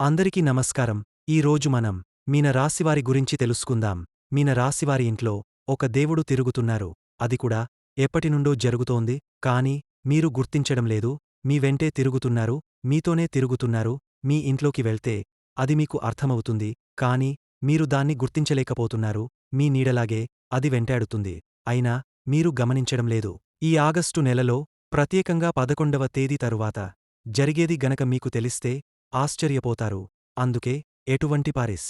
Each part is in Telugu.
అందరికీ నమస్కారం. ఈ రోజు మనం మీన రాశివారి గురించి తెలుసుకుందాం. మీన రాశివారి ఇంట్లో ఒక దేవుడు తిరుగుతున్నారు. అది కూడా ఎప్పటినుండో జరుగుతోంది. కాని మీరు గుర్తించడం లేదు. మీ వెంటే తిరుగుతున్నారు. మీతోనే తిరుగుతున్నారు. మీ ఇంట్లోకి వెళ్తే అది మీకు అర్థమవుతుంది. కాని మీరు దాన్ని గుర్తించలేకపోతున్నారు. మీ నీడలాగే అది వెంటాడుతుంది. అయినా మీరు గమనించడం లేదు. ఈ ఆగస్టు నెలలో ప్రత్యేకంగా పదకొండవ తేదీ తరువాత జరిగేది గనక మీకు తెలిస్తే ఆశ్చర్యపోతారు. అందుకే ఎటువంటి పారిస్.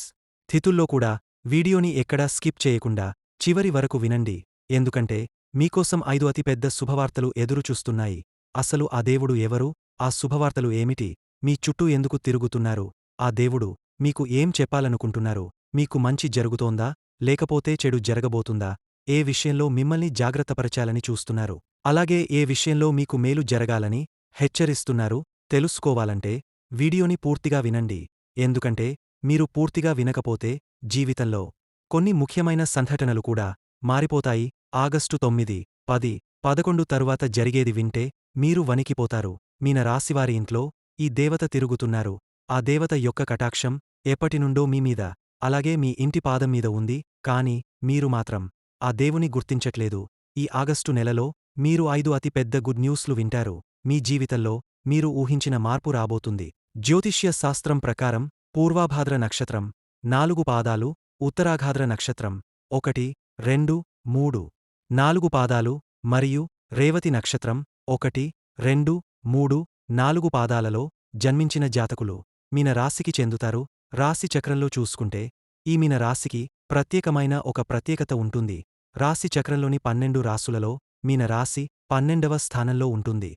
థితుల్లో కూడా వీడియోని ఎక్కడా స్కిప్ చేయకుండా చివరి వరకు వినండి. ఎందుకంటే మీకోసం ఐదు అతిపెద్ద శుభవార్తలు ఎదురుచూస్తున్నాయి అసలు ఆ దేవుడు ఎవరు? ఆ శుభవార్తలు ఏమిటి? మీ చుట్టూ ఎందుకు తిరుగుతున్నారు? ఆ దేవుడు మీకు ఏం చెప్పాలనుకుంటున్నారు? మీకు మంచి జరుగుతోందా? లేకపోతే చెడు జరగబోతుందా? ఏ విషయంలో మిమ్మల్ని జాగ్రత్తపరచాలని చూస్తున్నారు? అలాగే ఏ విషయంలో మీకు మేలు జరగాలని హెచ్చరిస్తున్నారు? తెలుసుకోవాలంటే వీడియోని పూర్తిగా వినండి. ఎందుకంటే మీరు పూర్తిగా వినకపోతే జీవితంలో కొన్ని ముఖ్యమైన సంఘటనలు కూడా మారిపోతాయి. ఆగస్టు తొమ్మిది పది పదకొండు తరువాత జరిగేది వింటే మీరు వణికిపోతారు. మీన రాశివారి ఇంట్లో ఈ దేవత తిరుగుతున్నారు. ఆ దేవత యొక్క కటాక్షం ఎప్పటినుండో మీ మీద అలాగే మీ ఇంటి పాదం మీద ఉంది. కాని మీరు మాత్రం ఆ దేవుని గుర్తించట్లేదు. ఈ ఆగస్టు నెలలో మీరు ఐదు అతి పెద్ద గుడ్ న్యూస్లు వింటారు. మీ జీవితంలో మీరు ఊహించిన మార్పు రాబోతుంది. జ్యోతిష్య శాస్త్రం ప్రకారం పూర్వాభాద్ర నక్షత్రం నాలుగు పాదాలు ఉత్తరాఘాద్ర నక్షత్రం ఒకటి రెండు మూడు నాలుగు పాదాలు మరియు రేవతి నక్షత్రం ఒకటి రెండు మూడు నాలుగు పాదాలలో జన్మించిన జాతకులు. మీన రాశికి చెందుతారు. రాశి చక్రంలో చూసుకుంటే ఈ మీన రాశికి ప్రత్యేకమైన ఒక ప్రత్యేకత ఉంటుంది. రాశి చక్రంలోని పన్నెండు రాసులలో మీన రాశి పన్నెండవ స్థానంలో ఉంటుంది.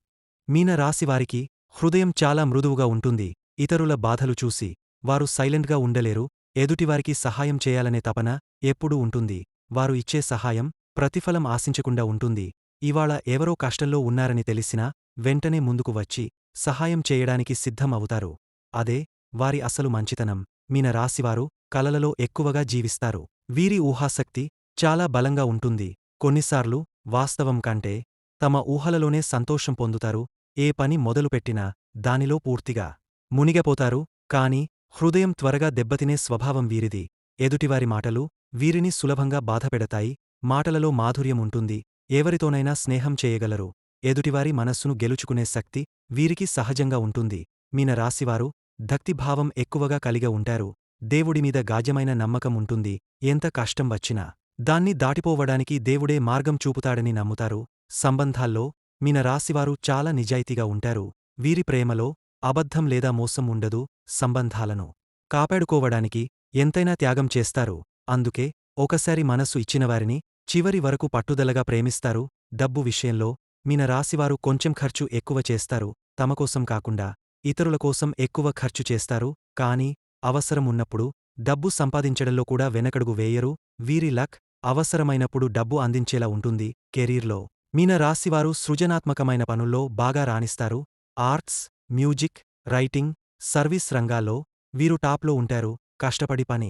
మీన రాశివారికి హృదయం చాలా మృదువుగా ఉంటుంది. ఇతరుల బాధలు చూసి వారు సైలెంట్గా ఉండలేరు ఎదుటివారికి సహాయం చేయాలనే తపన ఎప్పుడూ ఉంటుంది. వారు ఇచ్చే సహాయం ప్రతిఫలం ఆశించకుండా ఉంటుంది. ఇవాళ ఎవరో కష్టంలో ఉన్నారని తెలిసినా వెంటనే ముందుకు వచ్చి సహాయం చేయడానికి సిద్ధం అవుతారు. అదే వారి అసలు మంచితనం. మీన రాశివారు కలలలో ఎక్కువగా జీవిస్తారు. వీరి ఊహాశక్తి చాలా బలంగా ఉంటుంది. కొన్నిసార్లు వాస్తవం కంటే తమ ఊహలలోనే సంతోషం పొందుతారు ఏ పని మొదలుపెట్టినా దానిలో పూర్తిగా మునిగపోతారు. కాని హృదయం త్వరగా దెబ్బతినే స్వభావం వీరిది. ఎదుటివారి మాటలు వీరిని సులభంగా బాధపెడతాయి. మాటలలో మాధుర్యం ఉంటుంది. ఎవరితోనైనా స్నేహం చేయగలరు. ఎదుటివారి మనస్సును గెలుచుకునే శక్తి వీరికి సహజంగా ఉంటుంది. మీన రాశివారు భక్తిభావం ఎక్కువగా కలిగ ఉంటారు. దేవుడిమీద గాజమైన నమ్మకం ఉంటుంది. ఎంత కష్టం వచ్చినా దాన్ని దాటిపోవడానికి దేవుడే మార్గం చూపుతాడని నమ్ముతారు. సంబంధాల్లో మీన రాశివారు చాలా నిజాయితీగా ఉంటారు. వీరి ప్రేమలో అబద్ధం లేదా మోసం ఉండదు సంబంధాలను కాపాడుకోవడానికి ఎంతైనా త్యాగం చేస్తారు. అందుకే ఒకసారి మనసు ఇచ్చినవారిని చివరి వరకు పట్టుదలగా ప్రేమిస్తారు. డబ్బు విషయంలో మీన రాశివారు కొంచెం ఖర్చు ఎక్కువ చేస్తారు. తమకోసం కాకుండా ఇతరుల కోసం ఎక్కువ ఖర్చు చేస్తారు. కాని అవసరం ఉన్నప్పుడు డబ్బు సంపాదించడంలో కూడా వెనకడుగు వేయరు. వీరి లక్ అవసరమైనప్పుడు డబ్బు అందించేలా ఉంటుంది. కెరీర్లో మీన రాశివారు సృజనాత్మకమైన పనుల్లో బాగా రాణిస్తారు. ఆర్ట్స్ మ్యూజిక్ రైటింగ్ సర్వీస్ రంగాల్లో వీరు టాప్లో ఉంటారు. కష్టపడి పని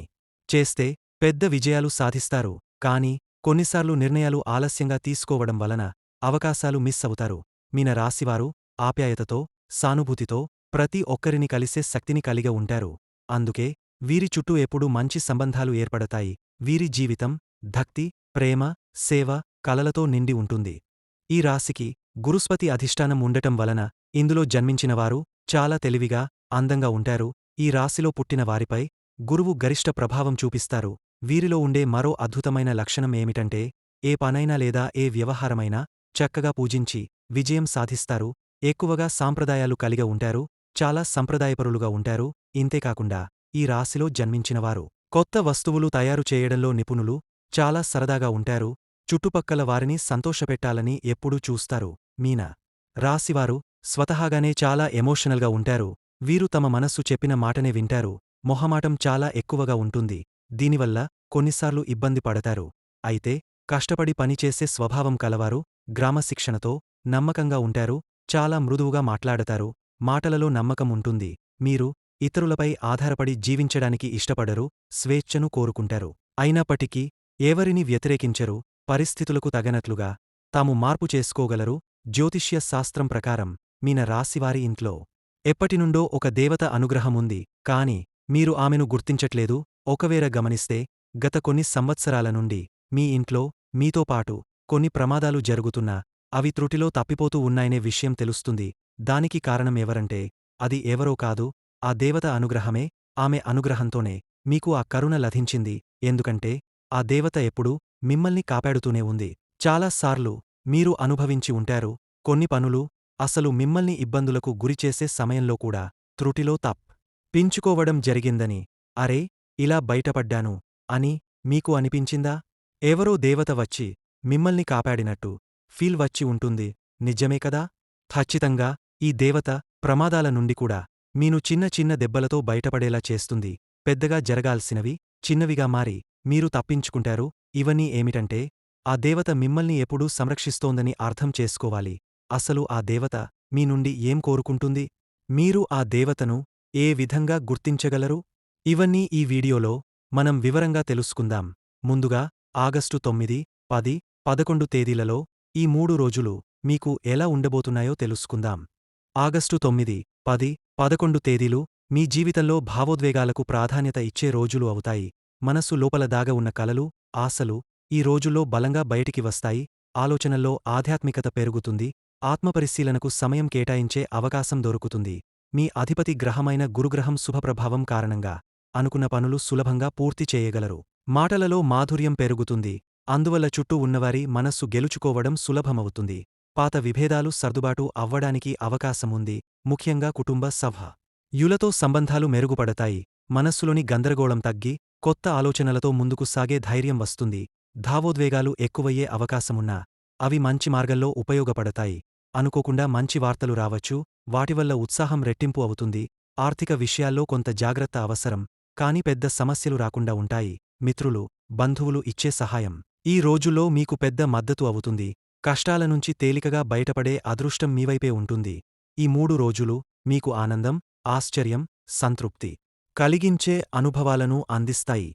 చేస్తే పెద్ద విజయాలు సాధిస్తారు. కాని కొన్నిసార్లు నిర్ణయాలు ఆలస్యంగా తీసుకోవడం వలన అవకాశాలు మిస్ అవుతారు. మీన రాశివారు ఆప్యాయతతో సానుభూతితో ప్రతి ఒక్కరిని కలిసే శక్తిని కలిగి ఉంటారు. అందుకే వీరి చుట్టూ ఎప్పుడూ మంచి సంబంధాలు ఏర్పడతాయి. వీరి జీవితం భక్తి ప్రేమ సేవ కలలతో నిండి ఉంటుంది. ఈ రాశికి గురుస్పతి అధిష్టానం ఉండటం వలన ఇందులో జన్మించినవారు చాలా తెలివిగా అందంగా ఉంటారు. ఈ రాశిలో పుట్టిన వారిపై గురువు గరిష్ట ప్రభావం చూపిస్తారు. వీరిలో ఉండే మరో అద్భుతమైన లక్షణం ఏమిటంటే ఏ పనైనా లేదా ఏ వ్యవహారమైనా చక్కగా పూజించి విజయం సాధిస్తారు. ఎక్కువగా సాంప్రదాయాలు కలిగ ఉంటారు. చాలా సంప్రదాయపరులుగా ఉంటారు. ఇంతేకాకుండా ఈ రాశిలో జన్మించినవారు కొత్త వస్తువులు తయారు చేయడంలో నిపుణులు చాలా సరదాగా ఉంటారు. చుట్టుపక్కల వారిని సంతోషపెట్టాలని ఎప్పుడూ చూస్తారు. మీన. రాశివారు స్వతహాగానే చాలా ఎమోషనల్గా ఉంటారు. వీరు తమ మనస్సు చెప్పిన మాటనే వింటారు. మొహమాటం చాలా ఎక్కువగా ఉంటుంది. దీనివల్ల కొన్నిసార్లు ఇబ్బంది పడతారు. అయితే కష్టపడి పనిచేసే స్వభావం కలవారు గ్రామశిక్షణతో నమ్మకంగా ఉంటారు చాలా మృదువుగా మాట్లాడతారు మాటలలో నమ్మకం ఉంటుంది. మీరు ఇతరులపై ఆధారపడి జీవించడానికి ఇష్టపడరు స్వేచ్ఛను కోరుకుంటారు. అయినప్పటికీ ఎవరిని వ్యతిరేకించరు పరిస్థితులకు తగనట్లుగా తాము మార్పు చేసుకోగలరు. జ్యోతిష్య శాస్త్రం ప్రకారం మీన రాశివారి ఇంట్లో ఎప్పటినుండో ఒక దేవత అనుగ్రహముంది కాని మీరు ఆమెను గుర్తించట్లేదు. ఒకవేళ గమనిస్తే గత కొన్ని సంవత్సరాల నుండి మీ ఇంట్లో మీతో పాటు కొన్ని ప్రమాదాలు జరుగుతున్నా అవి త్రుటిలో తప్పిపోతూ ఉన్నాయనే విషయం తెలుస్తుంది. దానికి కారణం ఎవరంటే అది ఎవరో కాదు. ఆ దేవత అనుగ్రహమే ఆమె అనుగ్రహంతోనే మీకు ఆ కరుణ లభించింది. ఎందుకంటే ఆ దేవత ఎప్పుడూ మిమ్మల్ని కాపాడుతూనే ఉంది. చాలాసార్లు మీరు అనుభవించి ఉంటారు. కొన్ని పనులు అసలు మిమ్మల్ని ఇబ్బందులకు గురిచేసే సమయంలో కూడా త్రుటిలో తప్ పించుకోవడం జరిగిందని అరే ఇలా బయటపడ్డాను అని మీకు అనిపించిందా? ఎవరో దేవత వచ్చి మిమ్మల్ని కాపాడినట్టు ఫీల్ వచ్చి ఉంటుంది. నిజమే కదా? ఖచ్చితంగా ఈ దేవత ప్రమాదాల నుండి కూడా మీను చిన్న చిన్న దెబ్బలతో బయటపడేలా చేస్తుంది. పెద్దగా జరగాల్సినవి చిన్నవిగా మారి మీరు తప్పించుకుంటారు. ఇవన్నీ ఏమిటంటే ఆ దేవత మిమ్మల్ని ఎప్పుడూ సంరక్షిస్తోందని అర్థం చేసుకోవాలి. అసలు ఆ దేవత మీ నుండి ఏం కోరుకుంటుంది? మీరు ఆ దేవతను ఏ విధంగా గుర్తించగలరు? ఇవన్నీ ఈ వీడియోలో మనం వివరంగా తెలుసుకుందాం. ముందుగా ఆగస్టు తొమ్మిది పది పదకొండు తేదీలలో ఈ మూడు రోజులు మీకు ఎలా ఉండబోతున్నాయో తెలుసుకుందాం. ఆగస్టు తొమ్మిది పది పదకొండు తేదీలు మీ జీవితంలో భావోద్వేగాలకు ప్రాధాన్యత ఇచ్చే రోజులు అవుతాయి. మనస్సు లోపల దాగ ఉన్న కలలు ఆశలు ఈ రోజుల్లో బలంగా బయటికి వస్తాయి ఆలోచనల్లో ఆధ్యాత్మికత పెరుగుతుంది ఆత్మపరిశీలనకు సమయం కేటాయించే అవకాశం దొరుకుతుంది. మీ అధిపతి గ్రహమైన గురుగ్రహం శుభప్రభావం కారణంగా అనుకున్న పనులు సులభంగా పూర్తి చేయగలరు. మాటలలో మాధుర్యం పెరుగుతుంది అందువల్ల చుట్టూ ఉన్నవారి మనస్సు గెలుచుకోవడం సులభమవుతుంది. పాత విభేదాలు సర్దుబాటు అవ్వడానికి అవకాశముంది ముఖ్యంగా కుటుంబ సభ. యులతో సంబంధాలు మెరుగుపడతాయి మనస్సులోని గందరగోళం తగ్గి కొత్త ఆలోచనలతో ముందుకు సాగే ధైర్యం వస్తుంది. భావోద్వేగాలు ఎక్కువయ్యే అవకాశమున్నా అవి మంచి మార్గంలో ఉపయోగపడతాయి. అనుకోకుండా మంచి వార్తలు రావచ్చు వాటివల్ల ఉత్సాహం రెట్టింపు అవుతుంది. ఆర్థిక విషయాల్లో కొంత జాగ్రత్త అవసరం కాని పెద్ద సమస్యలు రాకుండా ఉంటాయి. మిత్రులు బంధువులు ఇచ్చే సహాయం. ఈ రోజుల్లో మీకు పెద్ద మద్దతు అవుతుంది. కష్టాల నుంచి తేలికగా బయటపడే అదృష్టం మీవైపే ఉంటుంది. ఈ మూడు రోజులు మీకు ఆనందం ఆశ్చర్యం సంతృప్తి. కలిగించే అనుభవాలను అందిస్తాయి.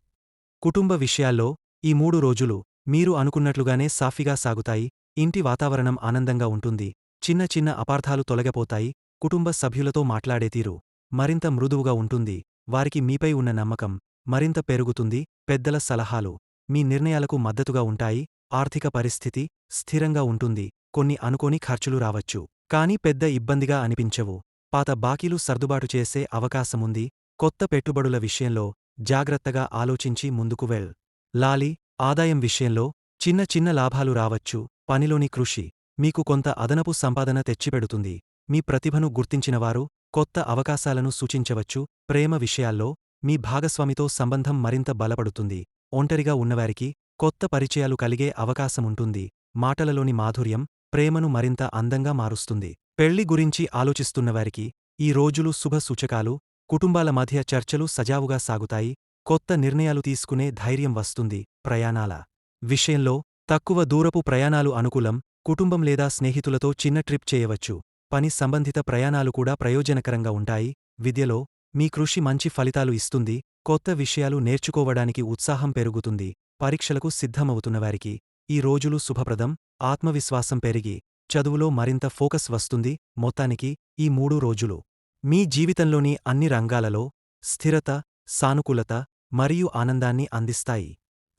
కుటుంబ విషయాల్లో ఈ మూడు రోజులు మీరు అనుకున్నట్లుగానే సాఫీగా సాగుతాయి ఇంటి వాతావరణం ఆనందంగా ఉంటుంది చిన్న చిన్న అపార్థాలు తొలగపోతాయి కుటుంబ సభ్యులతో మాట్లాడే తీరు మరింత మృదువుగా ఉంటుంది వారికి మీపై ఉన్న నమ్మకం మరింత పెరుగుతుంది పెద్దల సలహాలు మీ నిర్ణయాలకు మద్దతుగా ఉంటాయి ఆర్థిక పరిస్థితి స్థిరంగా ఉంటుంది కొన్ని అనుకోని ఖర్చులు రావచ్చు కాని పెద్ద ఇబ్బందిగా అనిపించవు పాత బాకీలు సర్దుబాటు చేసే అవకాశముంది కొత్త పెట్టుబడుల విషయంలో జాగ్రత్తగా ఆలోచించి ముందుకు వెళ్. లాలి ఆదాయం విషయంలో చిన్న చిన్న లాభాలు రావచ్చు. పనిలోని కృషి మీకు కొంత అదనపు సంపాదన తెచ్చిపెడుతుంది. మీ ప్రతిభను గుర్తించినవారు కొత్త అవకాశాలను సూచించవచ్చు. ప్రేమ విషయాల్లో మీ భాగస్వామితో సంబంధం మరింత బలపడుతుంది. ఒంటరిగా ఉన్నవారికి కొత్త పరిచయాలు కలిగే అవకాశముంటుంది మాటలలోని మాధుర్యం ప్రేమను మరింత అందంగా మారుస్తుంది. పెళ్ళి గురించి ఆలోచిస్తున్నవారికి ఈ రోజులు శుభ సూచకాలు కుటుంబాల మధ్య చర్చలు సజావుగా సాగుతాయి కొత్త నిర్ణయాలు తీసుకునే ధైర్యం వస్తుంది ప్రయాణాల విషయంలో తక్కువ దూరపు ప్రయాణాలు అనుకూలం కుటుంబం లేదా స్నేహితులతో చిన్న ట్రిప్ చేయవచ్చు. పని సంబంధిత ప్రయాణాలు కూడా ప్రయోజనకరంగా ఉంటాయి. విద్యలో మీ కృషి మంచి ఫలితాలు ఇస్తుంది. కొత్త విషయాలు నేర్చుకోవడానికి ఉత్సాహం పెరుగుతుంది. పరీక్షలకు సిద్ధమవుతున్నవారికి ఈ రోజులు శుభప్రదం. ఆత్మవిశ్వాసం పెరిగి చదువులో మరింత ఫోకస్ వస్తుంది. మొత్తానికి ఈ మూడు రోజులు మీ జీవితంలోని అన్ని రంగాలలో స్థిరత సానుకూలత మరియు ఆనందాన్ని అందిస్తాయి.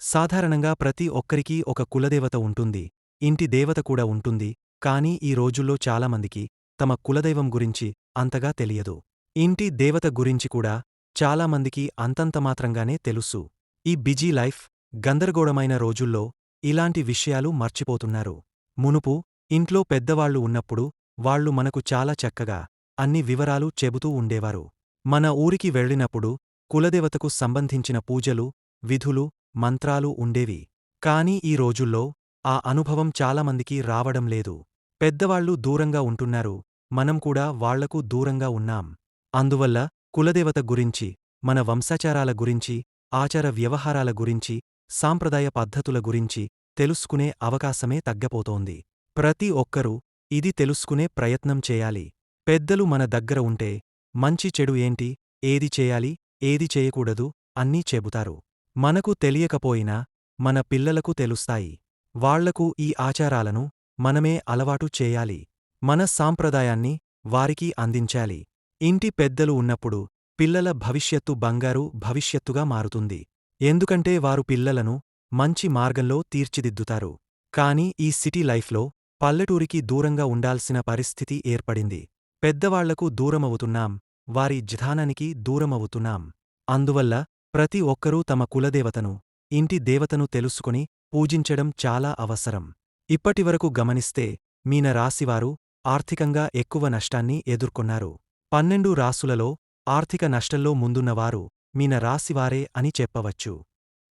సాధారణంగా ప్రతి ఒక్కరికీ ఒక కులదేవత ఉంటుంది. ఇంటి దేవత కూడా ఉంటుంది. కానీ ఈ రోజుల్లో చాలామందికి తమ కులదైవం గురించి అంతగా తెలియదు. ఇంటి దేవత గురించి కూడా చాలామందికి అంతంతమాత్రంగానే తెలుసు. ఈ బిజీ లైఫ్ గందరగోళమైన రోజుల్లో ఇలాంటి విషయాలు మర్చిపోతున్నారు. మునుపు ఇంట్లో పెద్దవాళ్ళు ఉన్నప్పుడు వాళ్ళు మనకు చాలా చక్కగా అన్ని వివరాలు చెబుతూ ఉండేవారు. మన ఊరికి వెళ్ళినప్పుడు కులదేవతకు సంబంధించిన పూజలు విధులు మంత్రాలు ఉండేవి. కాని ఈ రోజుల్లో ఆ అనుభవం చాలామందికి రావడం లేదు. పెద్దవాళ్ళు దూరంగా ఉంటున్నారు. మనం కూడా వాళ్ళకు దూరంగా ఉన్నాం. అందువల్ల కులదేవత గురించి మన వంశాచారాల గురించి ఆచార వ్యవహారాల గురించి సాంప్రదాయ పద్ధతుల గురించి తెలుసుకునే అవకాశమే తగ్గపోతోంది. ప్రతి ఒక్కరూ ఇది తెలుసుకునే ప్రయత్నం చేయాలి. పెద్దలు మన దగ్గర ఉంటే మంచి చెడు ఏంటి ఏది చేయాలి ఏది చేయకూడదు అన్నీ చెబుతారు. మనకు తెలియకపోయినా మన పిల్లలకు తెలుస్తాయి. వాళ్ళకు ఈ ఆచారాలను మనమే అలవాటు చేయాలి. మన సాంప్రదాయాన్ని వారికి అందించాలి. ఇంటి పెద్దలు ఉన్నప్పుడు పిల్లల భవిష్యత్తు బంగారు భవిష్యత్తుగా మారుతుంది. ఎందుకంటే వారు పిల్లలను మంచి మార్గంలో తీర్చిదిద్దుతారు. కాని ఈ సిటీ లైఫ్లో పల్లెటూరికి దూరంగా ఉండాల్సిన పరిస్థితి ఏర్పడింది. పెద్దవాళ్ళకు దూరమవుతున్నాం వారి జ్ఞానానికి దూరమవుతున్నాం. అందువల్ల ప్రతి ఒక్కరూ తమ కులదేవతను ఇంటి దేవతను తెలుసుకుని పూజించడం చాలా అవసరం. ఇప్పటివరకు గమనిస్తే మీన రాశివారు ఆర్థికంగా ఎక్కువ నష్టాన్ని ఎదుర్కొన్నారు. పన్నెండు రాసులలో ఆర్థిక నష్టంలో ముందున్నవారు మీన రాశివారే అని చెప్పవచ్చు.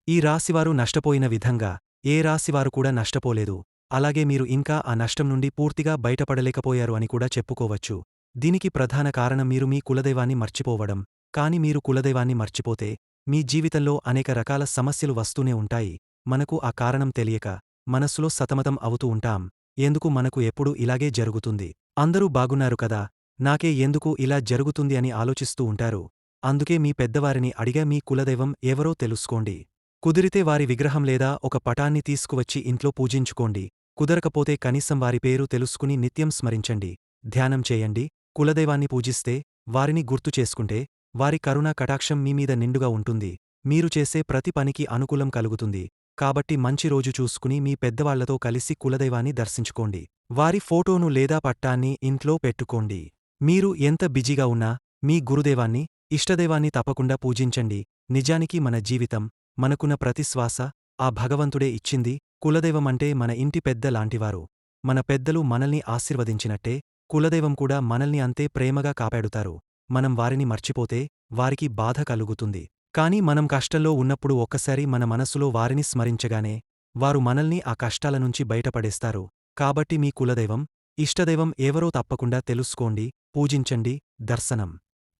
ఈ రాశివారు నష్టపోయిన విధంగా ఏ రాశివారు కూడా నష్టపోలేదు. అలాగే మీరు ఇంకా ఆ నష్టం నుండి పూర్తిగా బయటపడలేకపోయారు అని కూడా చెప్పుకోవచ్చు. దీనికి ప్రధాన కారణం మీరు మీ కులదైవాన్ని మర్చిపోవడం. కాని మీరు కులదైవాన్ని మర్చిపోతే మీ జీవితంలో అనేక రకాల సమస్యలు వస్తూనే ఉంటాయి. మనకు ఆ కారణం తెలియక మనస్సులో సతమతం అవుతూ ఉంటాం. ఎందుకు మనకు ఎప్పుడు ఇలాగే జరుగుతుంది? అందరూ బాగున్నారు కదా? నాకే ఎందుకు ఇలా జరుగుతుంది అని ఆలోచిస్తూ ఉంటారు. అందుకే మీ పెద్దవారిని అడిగా మీ కులదైవం ఎవరో తెలుసుకోండి. కుదిరితే వారి విగ్రహం లేదా ఒక పటాన్ని తీసుకువచ్చి ఇంట్లో పూజించుకోండి. కుదరకపోతే కనీసం వారి పేరు తెలుసుకుని నిత్యం స్మరించండి. ధ్యానం చేయండి. కులదైవాన్ని పూజిస్తే వారిని గుర్తు చేసుకుంటే వారి కరుణా కటాక్షం మీమీద నిండుగా ఉంటుంది. మీరు చేసే ప్రతి పనికి అనుకూలం కలుగుతుంది. కాబట్టి మంచి రోజు చూసుకుని మీ పెద్దవాళ్ళతో కలిసి కులదైవాన్ని దర్శించుకోండి. వారి ఫోటోను లేదా పట్టాన్ని ఇంట్లో పెట్టుకోండి. మీరు ఎంత బిజీగా ఉన్నా మీ గురుదేవాన్ని ఇష్టదైవాన్ని తప్పకుండా పూజించండి. నిజానికి మన జీవితం మనకున్న ప్రతి శ్వాస ఆ భగవంతుడే ఇచ్చింది కులదైవమంటే మన ఇంటి పెద్ద లాంటివారు. మన పెద్దలు మనల్ని ఆశీర్వదించినట్టే కులదైవం కూడా మనల్ని అంతే ప్రేమగా కాపాడుతారు. మనం వారిని మర్చిపోతే వారికి బాధ కలుగుతుంది. కాని మనం కష్టంలో ఉన్నప్పుడు ఒక్కసారి మన మనసులో వారిని స్మరించగానే వారు మనల్ని ఆ కష్టాల నుంచి బయటపడేస్తారు. కాబట్టి మీ కులదైవం ఇష్టదైవం ఎవరో తప్పకుండా తెలుసుకోండి పూజించండి దర్శనం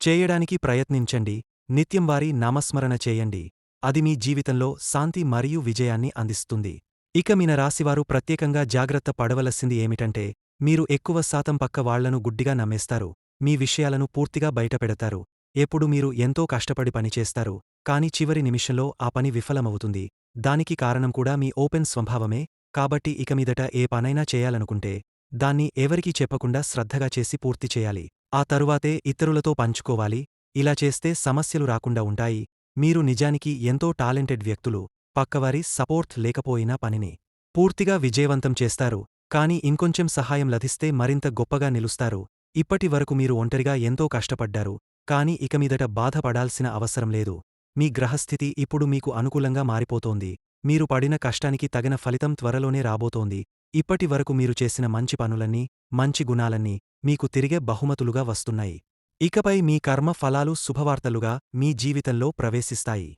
చేయడానికి ప్రయత్నించండి నిత్యం వారి నామస్మరణ చేయండి. అది మీ జీవితంలో శాంతి మరియు విజయాన్ని అందిస్తుంది. ఇక మీన రాశివారు ప్రత్యేకంగా జాగ్రత్త పడవలసింది ఏమిటంటే మీరు ఎక్కువ శాతం పక్క వాళ్ళను గుడ్డిగా నమ్మేస్తారు. మీ విషయాలను పూర్తిగా బయటపెడతారు. ఎప్పుడు మీరు ఎంతో కష్టపడి పనిచేస్తారు. కాని చివరి నిమిషంలో ఆ పని విఫలమవుతుంది. దానికి కారణం కూడా మీ ఓపెన్ స్వభావమే. కాబట్టి ఇక మీదట ఏ పనైనా చేయాలనుకుంటే దాన్ని ఎవరికీ చెప్పకుండా శ్రద్ధగా చేసి పూర్తి చేయాలి. ఆ తరువాతే ఇతరులతో పంచుకోవాలి. ఇలా చేస్తే సమస్యలు రాకుండా ఉంటాయి. మీరు నిజానికి ఎంతో టాలెంటెడ్ వ్యక్తులు. పక్కవారి సపోర్ట్ లేకపోయినా పనిని పూర్తిగా విజయవంతం చేస్తారు. కాని ఇంకొంచెం సహాయం లభిస్తే మరింత గొప్పగా నిలుస్తారు. ఇప్పటి వరకు మీరు ఒంటరిగా ఎంతో కష్టపడ్డారు కాని ఇక మీదట బాధపడాల్సిన అవసరం లేదు. మీ గ్రహస్థితి ఇప్పుడు మీకు అనుకూలంగా మారిపోతోంది. మీరు పడిన కష్టానికి తగిన ఫలితం త్వరలోనే రాబోతోంది. ఇప్పటి వరకు మీరు చేసిన మంచి పనులన్నీ మంచి గుణాలన్నీ మీకు తిరిగే బహుమతులుగా వస్తున్నాయి. ఇకపై మీ కర్మ ఫలాలు శుభవార్తలుగా మీ జీవితంలో ప్రవేశిస్తాయి.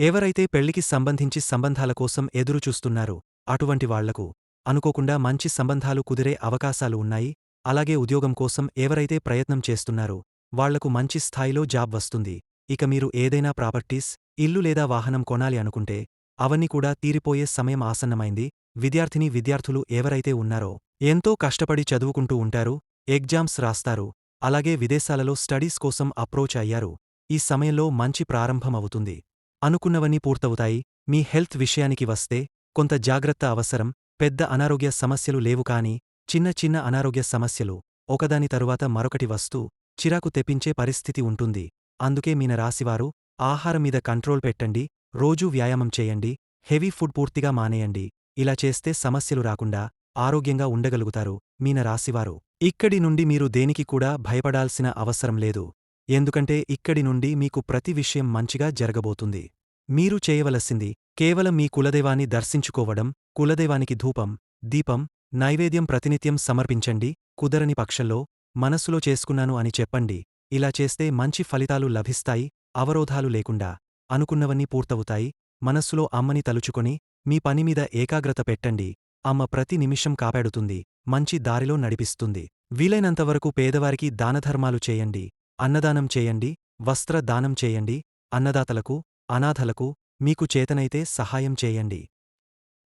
ఎవరైతే పెళ్ళికి సంబంధించి సంబంధాల కోసం ఎదురుచూస్తున్నారు అటువంటి వాళ్ళకు అనుకోకుండా మంచి సంబంధాలు కుదిరే అవకాశాలు ఉన్నాయి. అలాగే ఉద్యోగం కోసం ఎవరైతే ప్రయత్నం చేస్తున్నారో వాళ్ళకు మంచి స్థాయిలో జాబ్ వస్తుంది. ఇక మీరు ఏదైనా ప్రాపర్టీస్ ఇల్లు లేదా వాహనం కొనాలి అనుకుంటే అవన్నీ కూడా తీరిపోయే సమయం ఆసన్నమైంది. విద్యార్థిని విద్యార్థులు ఎవరైతే ఉన్నారో ఎంతో కష్టపడి చదువుకుంటూ ఉంటారు ఎగ్జామ్స్ రాస్తారు అలాగే విదేశాలలో స్టడీస్ కోసం అప్రోచ్ అయ్యారు. ఈ సమయంలో మంచి ప్రారంభమవుతుంది అనుకున్నవన్నీ పూర్తవుతాయి. మీ హెల్త్ విషయానికి వస్తే కొంత జాగ్రత్త అవసరం. పెద్ద అనారోగ్య సమస్యలు లేవు కాని చిన్న చిన్న అనారోగ్య సమస్యలు ఒకదాని తరువాత మరొకటి వస్తూ చిరాకు తెప్పించే పరిస్థితి ఉంటుంది. అందుకే మీన రాశివారు ఆహారం మీద కంట్రోల్ పెట్టండి రోజూ వ్యాయామం చేయండి హెవీ ఫుడ్ పూర్తిగా మానేయండి. ఇలా చేస్తే సమస్యలు రాకుండా ఆరోగ్యంగా ఉండగలుగుతారు మీన రాశివారు. ఇక్కడి నుండి మీరు దేనికి కూడా భయపడాల్సిన అవసరం లేదు. ఎందుకంటే ఇక్కడి నుండి మీకు ప్రతి విషయం మంచిగా జరగబోతుంది. మీరు చేయవలసింది కేవలం మీ కులదైవాన్ని దర్శించుకోవడం కులదైవానికి ధూపం దీపం నైవేద్యం ప్రతినిత్యం సమర్పించండి కుదరని పక్షంలో మనస్సులో చేసుకున్నాను అని చెప్పండి. ఇలా చేస్తే మంచి ఫలితాలు లభిస్తాయి అవరోధాలు లేకుండా అనుకున్నవన్నీ పూర్తవుతాయి. మనస్సులో అమ్మని తలుచుకొని మీ పనిమీద ఏకాగ్రత పెట్టండి. అమ్మ ప్రతి నిమిషం కాపాడుతుంది మంచి దారిలో నడిపిస్తుంది. వీలైనంతవరకు పేదవారికి దానధర్మాలు చేయండి అన్నదానం చేయండి వస్త్ర దానం చేయండి అన్నదాతలకు అనాథలకు మీకు చేతనైతే సహాయం చేయండి.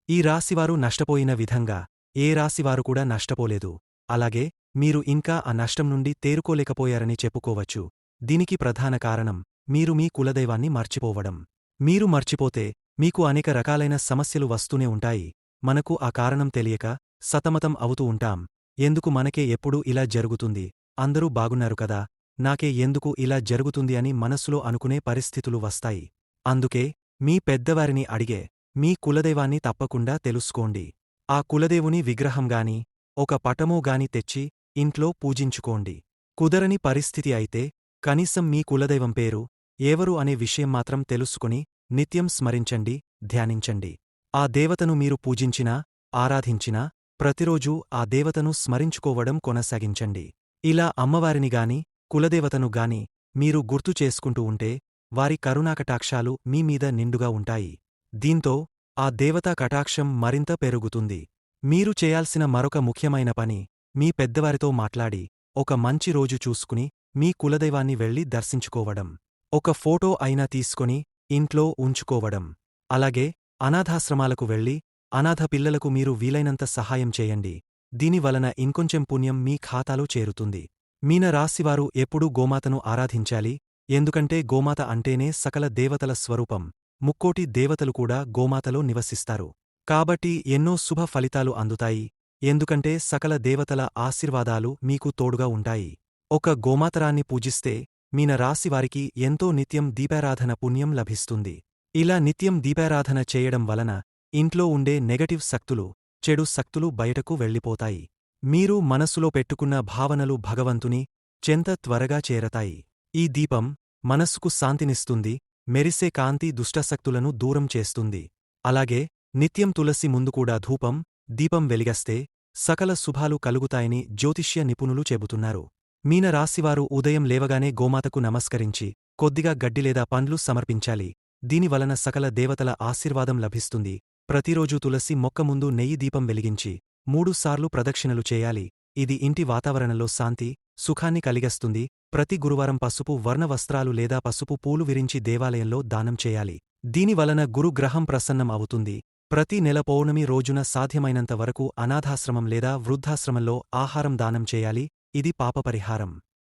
ఈ రాశివారు నష్టపోయిన విధంగా ఏ రాశివారు కూడా నష్టపోలేదు. అలాగే మీరు ఇంకా ఆ నష్టం నుండి తేరుకోలేకపోయారని చెప్పుకోవచ్చు. దీనికి ప్రధాన కారణం మీరు మీ కులదైవాన్ని మర్చిపోవడం. మీరు మర్చిపోతే మీకు అనేక రకాలైన సమస్యలు వస్తూనే ఉంటాయి. మనకు ఆ కారణం తెలియక సతమతం అవుతూ ఉంటాం. ఎందుకు మనకే ఎప్పుడూ ఇలా జరుగుతుంది? అందరూ బాగున్నారు కదా? నాకే ఎందుకు ఇలా జరుగుతుంది అని మనస్సులో అనుకునే పరిస్థితులు వస్తాయి. అందుకే మీ పెద్దవారిని అడిగే మీ కులదైవాన్ని తప్పకుండా తెలుసుకోండి. ఆ కులదేవుని విగ్రహంగాని ఒక పటమో గాని తెచ్చి ఇంట్లో పూజించుకోండి. కుదరని పరిస్థితి అయితే కనీసం మీ కులదైవం పేరు ఎవరు అనే విషయం మాత్రం తెలుసుకుని నిత్యం స్మరించండి ధ్యానించండి. ఆ దేవతను మీరు పూజించినా ఆరాధించినా ప్రతిరోజూ ఆ దేవతను స్మరించుకోవడం కొనసాగించండి. ఇలా అమ్మవారిని గాని కులదేవతను గాని మీరు గుర్తు చేసుకుంటూ ఉంటే వారి కరుణాకటాక్షాలు మీమీద నిండుగా ఉంటాయి. దీంతో ఆ దేవతా కటాక్షం మరింత పెరుగుతుంది. మీరు చేయాల్సిన మరొక ముఖ్యమైన పని మీ పెద్దవారితో మాట్లాడి ఒక మంచి రోజు చూసుకుని మీ కులదైవాన్ని వెళ్ళి దర్శించుకోవడం. ఒక ఫోటో అయినా తీసుకొని ఇంట్లో ఉంచుకోవడం. అలాగే అనాథాశ్రమాలకు వెళ్ళి అనాథ పిల్లలకు మీరు వీలైనంత సహాయం చేయండి. దీనివలన ఇంకొంచెం పుణ్యం మీ ఖాతాలో చేరుతుంది. మీన రాశివారు ఎప్పుడూ గోమాతను ఆరాధించాలి ఎందుకంటే గోమాత అంటేనే సకల దేవతల స్వరూపం. ముక్కోటి దేవతలు కూడా గోమాతలో నివసిస్తారు. కాబట్టి ఎన్నో శుభ ఫలితాలు అందుతాయి. ఎందుకంటే సకల దేవతల ఆశీర్వాదాలు మీకు తోడుగా ఉంటాయి. ఒక గోమాతరాన్ని పూజిస్తే మీన రాశివారికి ఎంతో నిత్యం దీపారాధన పుణ్యం లభిస్తుంది. ఇలా నిత్యం దీపారాధన చేయడం వలన ఇంట్లో ఉండే నెగటివ్ శక్తులు చెడు శక్తులు బయటకు వెళ్ళిపోతాయి. మీరు మనసులో పెట్టుకున్న భావనలు భగవంతుని చెంత త్వరగా చేరతాయి. ఈ దీపం మనస్సుకు శాంతినిస్తుంది మెరిసే కాంతి దుష్టశక్తులను దూరం చేస్తుంది. అలాగే నిత్యం తులసి ముందుకూడా ధూపం దీపం వెలిగస్తే సకల శుభాలు కలుగుతాయని జ్యోతిష్య నిపుణులు చెబుతున్నారు. మీనరాశివారు ఉదయం లేవగానే గోమాతకు నమస్కరించి కొద్దిగా గడ్డి లేదా పండ్లు సమర్పించాలి. దీనివలన సకల దేవతల ఆశీర్వాదం లభిస్తుంది. ప్రతిరోజూ తులసి మొక్క ముందు నెయ్యి దీపం వెలిగించి మూడుసార్లు ప్రదక్షిణలు చేయాలి. ఇది ఇంటి వాతావరణంలో శాంతి సుఖాన్ని కలిగస్తుంది. ప్రతి గురువారం పసుపు వర్ణ వస్త్రాలు లేదా పసుపు పూలు విరించి దేవాలయంలో దానం చేయాలి. దీనివలన గురుగ్రహం ప్రసన్నం అవుతుంది. ప్రతి నెల పౌర్ణమి రోజున సాధ్యమైనంత వరకు అనాథాశ్రమం లేదా వృద్ధాశ్రమంలో ఆహారం దానం చేయాలి. ఇది పాపపరిహారం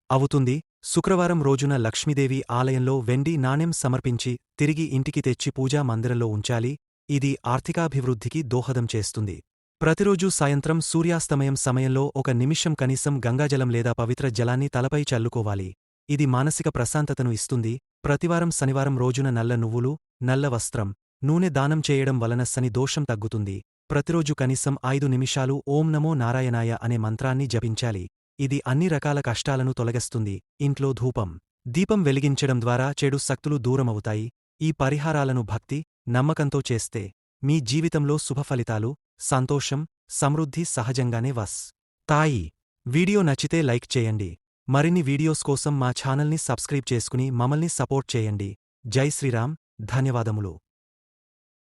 అవుతుంది. శుక్రవారం రోజున లక్ష్మీదేవి ఆలయంలో వెండి నాణెం సమర్పించి తిరిగి ఇంటికి తెచ్చి పూజా మందిరంలో ఉంచాలి. ఇది ఆర్థికాభివృద్ధికి దోహదం చేస్తుంది. ప్రతిరోజూ సాయంత్రం సూర్యాస్తమయం సమయంలో ఒక నిమిషం కనీసం గంగాజలం లేదా పవిత్ర జలాన్ని తలపై చల్లుకోవాలి. ఇది మానసిక ప్రశాంతతను ఇస్తుంది. ప్రతివారం శనివారం రోజున నల్ల నువ్వులు నల్ల వస్త్రం నూనె దానం చేయడం వలన శని దోషం తగ్గుతుంది. ప్రతిరోజు కనీసం ఐదు నిమిషాలు ఓం నమో నారాయణాయ అనే మంత్రాన్ని జపించాలి. ఇది అన్ని రకాల కష్టాలను తొలగిస్తుంది. ఇంట్లో ధూపం దీపం వెలిగించడం ద్వారా చెడు శక్తులు దూరమవుతాయి. ఈ పరిహారాలను భక్తి నమ్మకంతో చేస్తే మీ జీవితంలో శుభఫలితాలు సంతోషం సమృద్ధి సహజంగానే వస్. తాయి వీడియో నచ్చితే లైక్ చేయండి. మరిన్ని వీడియోస్ కోసం మా ఛానల్ని సబ్స్క్రైబ్ చేసుకుని మమ్మల్ని సపోర్ట్ చేయండి. జై శ్రీరామ్ ధన్యవాదములు.